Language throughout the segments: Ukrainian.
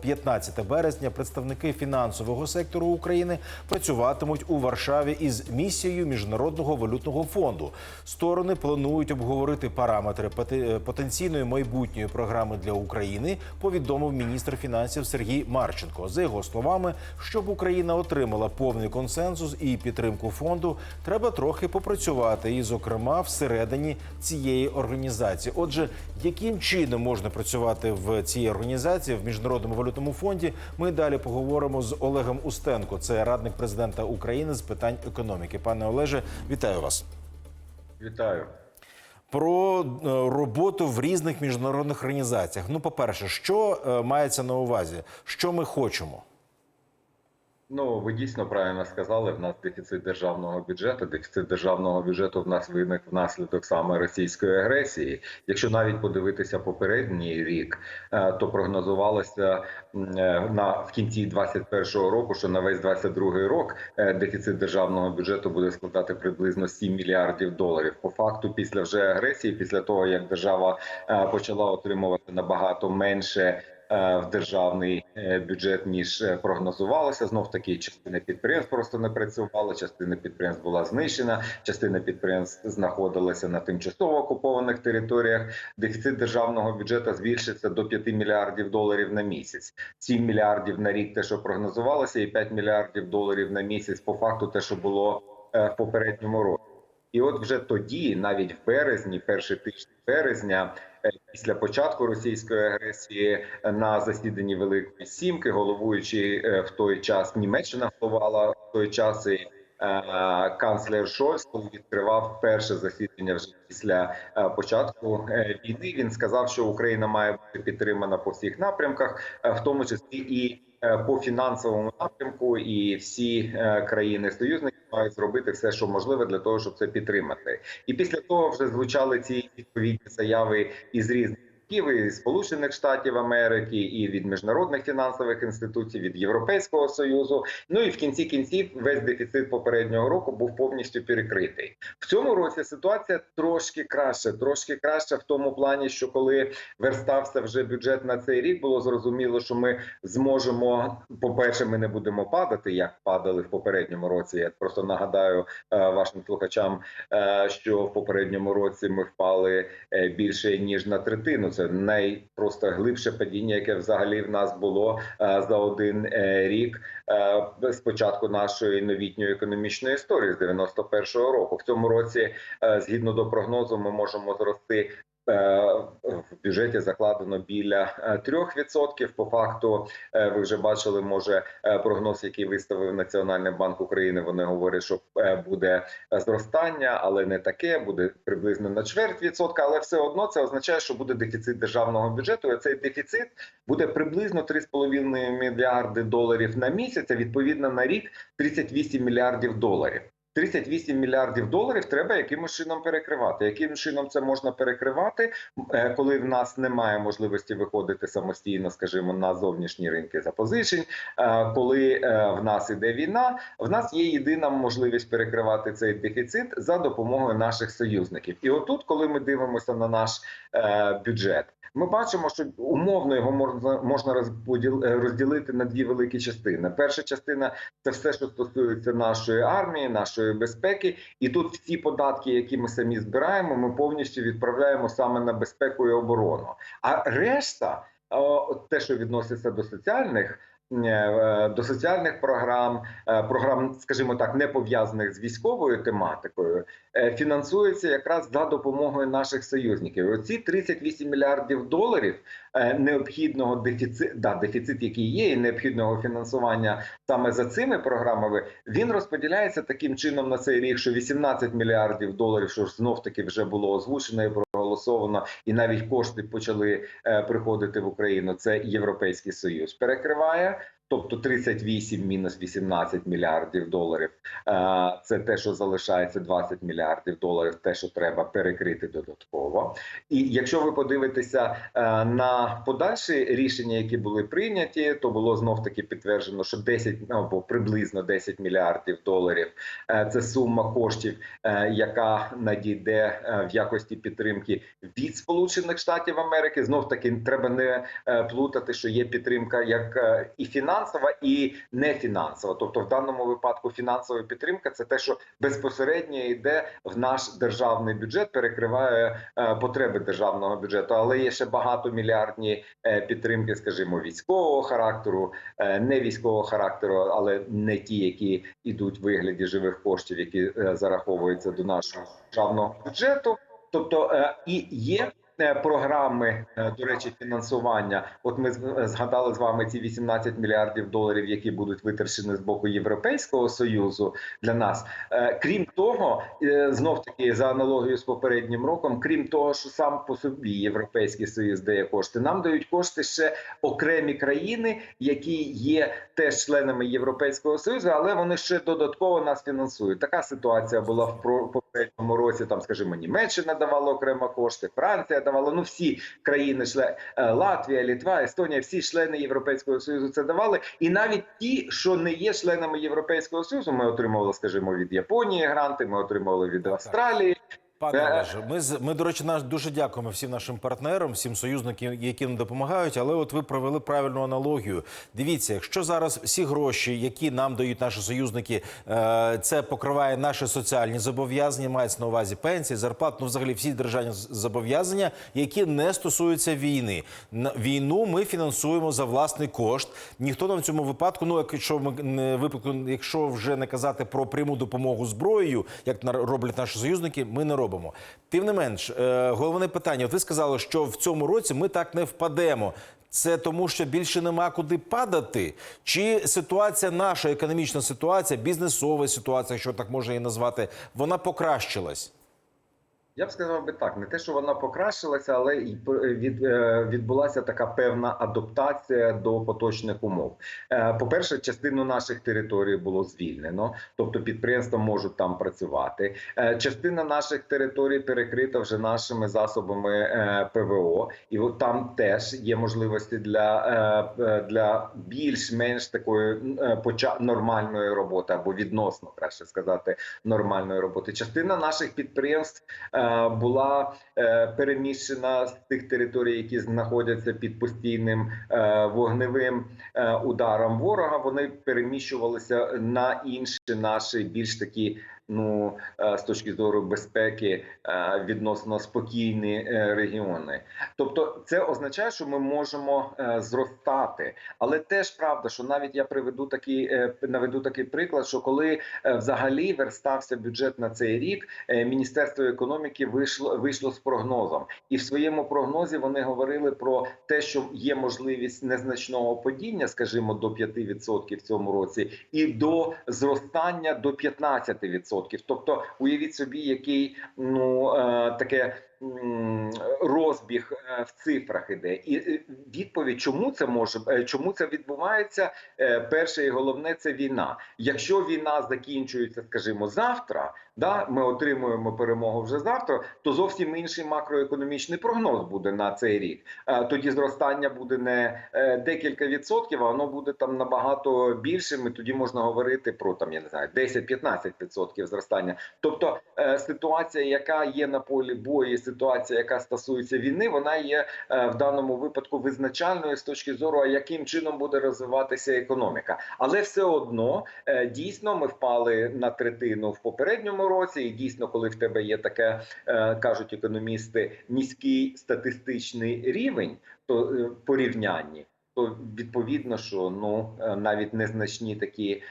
15 березня представники фінансового сектору України працюватимуть у Варшаві із місією Міжнародного валютного фонду. Сторони планують обговорити параметри потенційної майбутньої програми для України. Повідомив міністр фінансів Сергій Марченко. За його словами, щоб Україна отримала повний консенсус і підтримку фонду, треба трохи попрацювати, і, зокрема, всередині цієї організації. Отже, яким чином можна працювати в цій організації в міжнародному валютному фонді? Ми далі поговоримо з Олегом Устенко. Це радник президента України з питань економіки. Пане Олеже, вітаю вас. Вітаю. Про е, роботу в різних міжнародних організаціях. Ну, по-перше, що е, мається на увазі? Що ми хочемо? Ну ви дійсно правильно сказали. В нас дефіцит державного бюджету. Дефіцит державного бюджету в нас виник внаслідок саме російської агресії. Якщо навіть подивитися попередній рік, е, то прогнозувалося е, на в кінці 2021 року, що на весь 2022 рік е, дефіцит державного бюджету буде складати приблизно 7 мільярдів доларів. По факту, після вже агресії, після того як держава почала отримувати набагато менше. Е, В державний е, бюджет ніж е, прогнозувалося. Знов таки частина підприємств просто не працювала. Частина підприємств була знищена. Частина підприємств знаходилася на тимчасово окупованих територіях. Дефіцит державного бюджету збільшиться до 5 мільярдів доларів на місяць. 7 мільярдів на рік, те, що прогнозувалося, і 5 мільярдів доларів на місяць. По факту, те, що було в попередньому році. І от вже тоді, навіть в березні, перший тиждень березня, після початку російської агресії на засіданні Великої Сімки, головуючий е, в той час Німеччина головувала в той час і е, канцлер Шольц, відкривав перше засідання вже після е, початку війни. Він сказав, що Україна має бути підтримана по всіх напрямках, в тому числі і по фінансовому напрямку, і всі країни союзники мають зробити все, що можливе для того, щоб це підтримати. І після того вже звучали ці відповідні заяви із різних і Сполучених Штатів Америки, і від міжнародних фінансових інституцій, від Європейського союзу. Ну і в кінці кінців весь дефіцит попереднього року був повністю перекритий. В цьому році ситуація трошки краще, трошки краще в тому плані, що коли верстався вже бюджет на цей рік, було зрозуміло, що ми зможемо. По перше, ми не будемо падати, як падали в попередньому році. Я просто нагадаю е, вашим слухачам, е, що в попередньому році ми впали е, більше ніж на третину. Найпросто глибше падіння, яке взагалі в нас було е, за один е, рік е, з початку нашої новітньої економічної історії з 91-го року. В цьому році, згідно до прогнозу, ми можемо зрости. Е, В бюджеті закладено біля е, 3%. По факту, е, ви вже бачили, може е, прогноз, який виставив Національний банк України. Вони говорять, що е, буде зростання, але не таке, буде приблизно на чверть відсотка. Але все одно це означає, що буде дефіцит державного бюджету. І цей дефіцит буде приблизно 3,5 мільярди доларів на місяць. а Відповідно на рік 38 мільярдів доларів. 38 мільярдів доларів треба якимось чином перекривати. Яким чином це можна перекривати, Е, коли в нас немає можливості виходити самостійно, скажімо, на зовнішні ринки запозичень, е, коли е, в нас іде війна, в нас є єдина можливість перекривати цей дефіцит за допомогою наших союзників. І отут, коли ми дивимося на наш бюджет, ми бачимо, що умовно його можна е, розділити на дві великі частини. Перша частина це все, що стосується нашої армії, нашої безпеки, і тут всі податки, які ми самі збираємо, ми повністю відправляємо саме на безпеку і оборону. А решта, те, що відноситься до соціальних. Е, До соціальних програм, е, програм, скажімо так, не пов'язаних з військовою тематикою, е, фінансується якраз за допомогою наших союзників. Оці 38 мільярдів доларів необхідного дефіцит, да, дефіцит, який є, і необхідного фінансування саме за цими програмами, він розподіляється таким чином на цей рік, що 18 мільярдів доларів, що знов таки вже було озвучено проголосовано, і навіть кошти почали е, приходити в Україну. Це Європейський Союз перекриває. Тобто 38 мінус 18 мільярдів доларів. Е, Це те, що залишається 20 мільярдів доларів, те, що треба перекрити додатково. І якщо ви подивитеся е, на подальші рішення, які були прийняті, то було знов таки підтверджено, що 10 ну, або приблизно 10 мільярдів доларів е, це сума коштів, яка надійде в якості підтримки від Сполучених Штатів Америки. Знов таки треба не плутати, що є підтримка як і фінансова, і не фінансова. Тобто, в даному випадку фінансова підтримка це те, що безпосередньо йде в наш державний бюджет, перекриває е, потреби державного бюджету. Але є ще багатомільярдні е, підтримки, скажімо, військового характеру, е, не військового характеру, але не ті, які йдуть в вигляді живих коштів, які зараховуються до нашого державного бюджету. Тобто і є програми, е, до речі, фінансування. От ми е, згадали з вами ці 18 мільярдів доларів, які будуть витрачені з боку Європейського союзу для нас. Е, Крім того, е, знов таки за аналогією з попереднім роком, крім того, що сам по собі Європейський союз дає кошти, нам дають кошти ще окремі країни, які є теж членами Європейського союзу, але вони ще додатково нас фінансують. Така ситуація була в попередньому році. Там, скажімо, Німеччина давала окремо кошти, Франція давала. Ну всі країни члени Латвія, Літва, Естонія, всі члени Європейського союзу це давали. І навіть ті, що не є членами Європейського союзу, ми отримували, скажімо, від Японії гранти, ми отримували від Австралії. Пане Е, Олеже, ми ми, до речі, наш дуже дякуємо всім нашим партнерам, всім союзникам, які нам допомагають. Але от ви провели правильну аналогію. Дивіться, якщо зараз всі гроші, які нам дають наші союзники, е, це покриває наші соціальні зобов'язання, мається на увазі пенсії, зарплат, ну взагалі всі державні зобов'язання, які не стосуються війни. Війну ми фінансуємо за власний кошт. Ніхто нам в цьому випадку, ну якщо ми не випадку, якщо вже не казати про пряму допомогу зброєю, як роблять наші союзники, ми не робимо. Тим не менш, е, головне питання. Ви сказали, що в цьому році ми так не впадемо. Це тому, що більше нема куди падати, чи ситуація, наша економічна ситуація, бізнесова ситуація, якщо так можна її назвати, вона покращилась. Я б сказав би так, не те, що вона покращилася, але й п- від, е, відбулася така певна адаптація до поточних умов. Е, По-перше, частину наших територій було звільнено, тобто підприємства можуть там працювати. Е, Частина наших територій перекрита вже нашими засобами е, ПВО, і от там теж є можливості для, е, е, для більш-менш такої е, нормальної роботи або відносно краще сказати нормальної роботи. Частина наших підприємств е, була е, переміщена з тих територій, які знаходяться під постійним е, вогневим е, ударом ворога. Вони переміщувалися на інші наші більш такі. Ну, е, з точки зору безпеки, е, відносно спокійні е, регіони. Тобто, це означає, що ми можемо зростати, але теж правда, що навіть я приведу такий наведу такий приклад, що коли взагалі верстався бюджет на цей рік, Міністерство економіки вийшло вийшло з прогнозом, і в своєму прогнозі вони говорили про те, що є можливість незначного падіння, скажімо, до 5% в цьому році, і до зростання до 15%. Тобто, уявіть собі, який ну е, таке. Розбіг е, в цифрах іде, і е, відповідь, чому це може е, чому це відбувається? Перше і головне це війна. Якщо війна закінчується, скажімо, завтра, да ми отримуємо перемогу вже завтра, то зовсім інший макроекономічний прогноз буде на цей рік. Тоді зростання буде не декілька відсотків, а воно буде там набагато більшим. І тоді можна говорити про там, я не знаю, 10-15 відсотків зростання. Тобто ситуація, яка є на полі бою, ситуація, яка стосується війни, вона є е, в даному випадку визначальною з точки зору, яким чином буде розвиватися економіка. Але все одно е, дійсно ми впали на третину в попередньому році, і дійсно, коли в тебе є таке, е, кажуть економісти, низький статистичний рівень, то порівнянні. То відповідно, що ну е, навіть незначні такі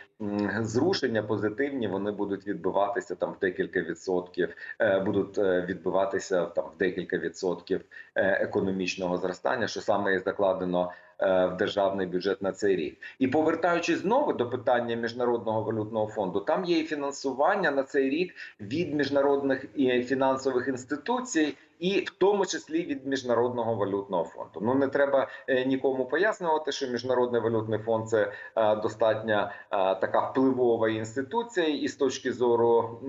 зрушення позитивні вони будуть відбиватися там в декілька відсотків, е, будуть е, відбиватися там в декілька відсотків економічного зростання, що саме і закладено в державний бюджет на цей рік. І повертаючись знову до питання міжнародного валютного фонду, там є і фінансування на цей рік від міжнародних і фінансових інституцій. І в тому числі від міжнародного валютного фонду. Ну не треба е, нікому пояснювати, що міжнародний валютний фонд це е, достатньо е, така впливова інституція, і з точки зору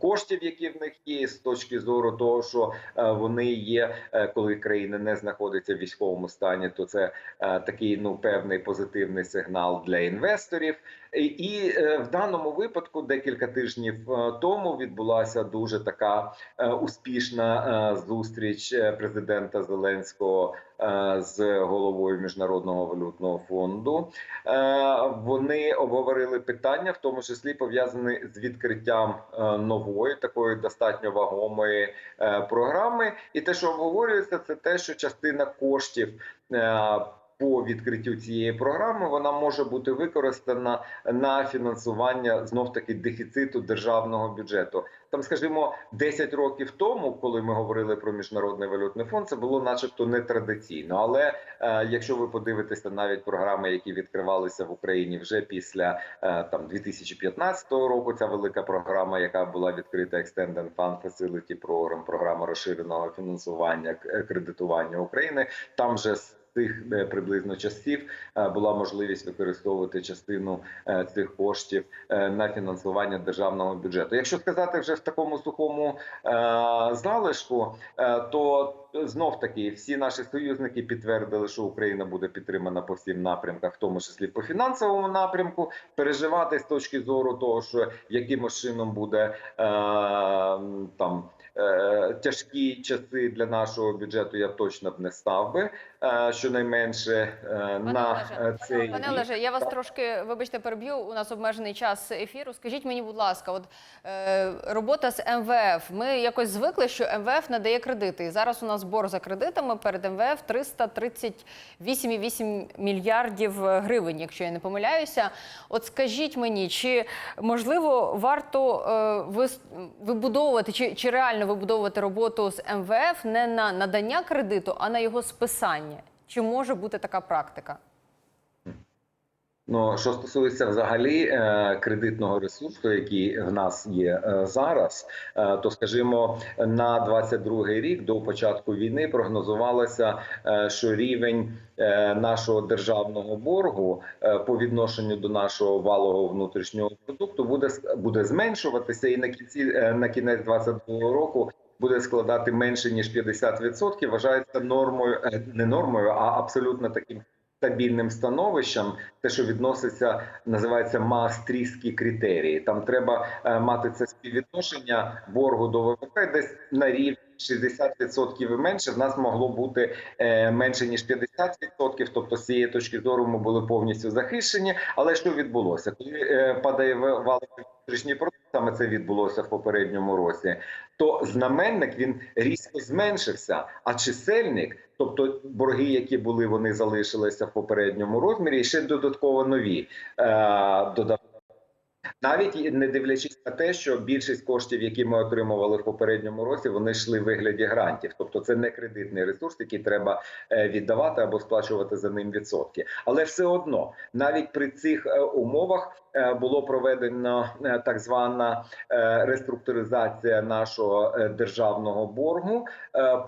коштів, які в них є, і з точки зору того, що вони є, коли країна не знаходиться в військовому стані, то це такий ну певний позитивний сигнал для інвесторів. І, е, в даному випадку декілька тижнів е, тому відбулася дуже така е, успішна зустріч президента Зеленського з головою міжнародного валютного фонду. Вони обговорили питання, в тому числі пов'язані з відкриттям нової такої достатньо вагомої програми. І те, що обговорюється, це те, що частина коштів. По відкриттю цієї програми вона може бути використана на фінансування знов таки дефіциту державного бюджету. Там, скажімо, 10 років тому, коли ми говорили про міжнародний валютний фонд, це було, начебто, нетрадиційно. Але е, якщо ви подивитеся навіть програми, які відкривалися в Україні вже після е, там 2015 року, ця велика програма, яка була відкрита Extended Fund Facility Program, програма розширеного фінансування кредитування України, там же тих е, приблизно часів е, була можливість використовувати частину е, цих коштів на фінансування державного бюджету. Якщо сказати вже в такому сухому залишку, то знов таки всі наші союзники підтвердили, що Україна буде підтримана по всім напрямках, в тому числі по фінансовому напрямку. Переживати з точки зору того, що якимось чином буде там. Е, Тяжкі часи для нашого бюджету я точно б не став би е, щонайменше е, на Олеже, цей Пане. Олеже, я вас трошки, вибачте, переб'ю. У нас обмежений час ефіру. Скажіть мені, будь ласка, от робота з МВФ. Ми якось звикли, що МВФ надає кредити. І зараз у нас збор за кредитами перед МВФ 338,8 мільярдів гривень, якщо я не помиляюся. От скажіть мені, чи можливо варто вибудовувати, чи, чи реально вибудовувати роботу з МВФ не на надання кредиту, а на його списання? Чи може бути така практика? Ну, що стосується взагалі е, кредитного ресурсу, який в нас є е, зараз, е, то скажімо, на 22 рік до початку війни прогнозувалося, що рівень нашого державного боргу по відношенню до нашого валового внутрішнього продукту буде буде зменшуватися, і на кінці на кінець 22 року. Буде складати менше ніж 50%, вважається нормою, не нормою, а абсолютно таким стабільним становищем, те, що відноситься, називається маастрійські критерії. Там треба е, мати це співвідношення боргу до ВВП десь на рівні 60% і менше. В нас могло бути е, менше ніж 50%, Тобто, з цієї точки зору ми були повністю захищені. Але що відбулося? Коли е, падає валовий внутрішній продукт, саме це відбулося в попередньому році. То знаменник він різко зменшився, а чисельник, тобто борги, які були, вони залишилися в попередньому розмірі, і ще додатково нові е, додав. Навіть не дивлячись на те, що більшість коштів, які ми отримували в попередньому році, вони йшли в вигляді грантів, тобто це не кредитний ресурс, який треба е, віддавати або сплачувати за ним відсотки. Але все одно, навіть при цих е, умовах е, було проведено так звана реструктуризація нашого державного боргу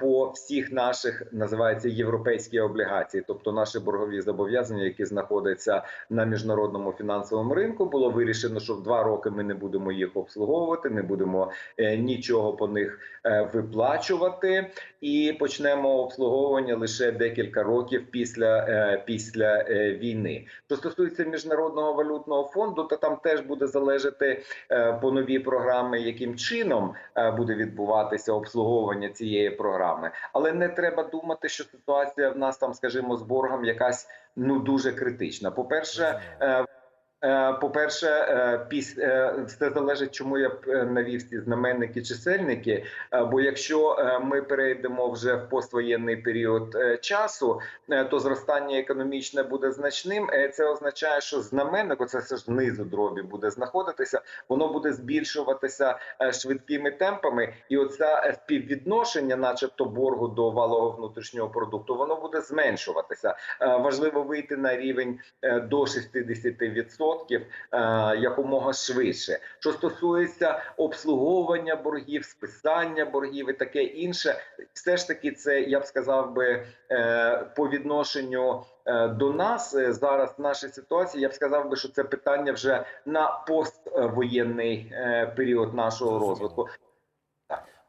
по всіх наших називається європейські облігації, тобто наші боргові зобов'язання, які знаходяться на міжнародному фінансовому ринку, було вирішено, що в два роки ми не будемо їх обслуговувати, не будемо е, нічого по них е, виплачувати, і почнемо обслуговування лише декілька років після, е, після війни. Що стосується міжнародного валютного фонду, то там теж буде залежати по новій програми, яким чином буде відбуватися обслуговування цієї програми. Але не треба думати, що ситуація в нас там, скажімо, з боргом якась ну дуже критична. По перше, По-перше, е, е, все залежить, чому я е, навів ці знаменники чисельники. Е, Бо якщо е, ми перейдемо вже в поствоєнний період е, часу, е, то зростання економічне буде значним. Е, Це означає, що знаменник, оце все ж знизу дробі буде знаходитися, воно буде збільшуватися е, швидкими темпами, і оце е, співвідношення, начебто, боргу до валового внутрішнього продукту, воно буде зменшуватися. Е, Важливо вийти на рівень е, до 60%, 100% е, якомога швидше. Що стосується обслуговування боргів, списання боргів і таке інше, все ж таки, це я б сказав би е, по відношенню е, до нас е, зараз в нашій ситуації. Я б сказав би, що це питання вже на поствоєнний період нашого розвитку.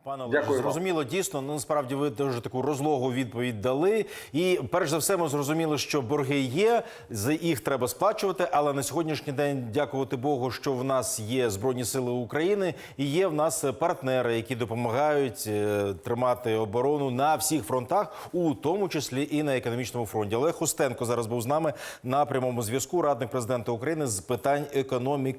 Пане Олеже, зрозуміло, дійсно, ну насправді ви дуже таку розлогу відповідь дали. І перш за все, ми зрозуміли, що борги є, за їх треба сплачувати. Але на сьогоднішній день, дякувати Богу, що в нас є збройні сили України і є в нас партнери, які допомагають е, тримати оборону на всіх фронтах, у тому числі і на економічному фронті. Олег Устенко зараз був з нами на прямому зв'язку. Радник президента України з питань економіки.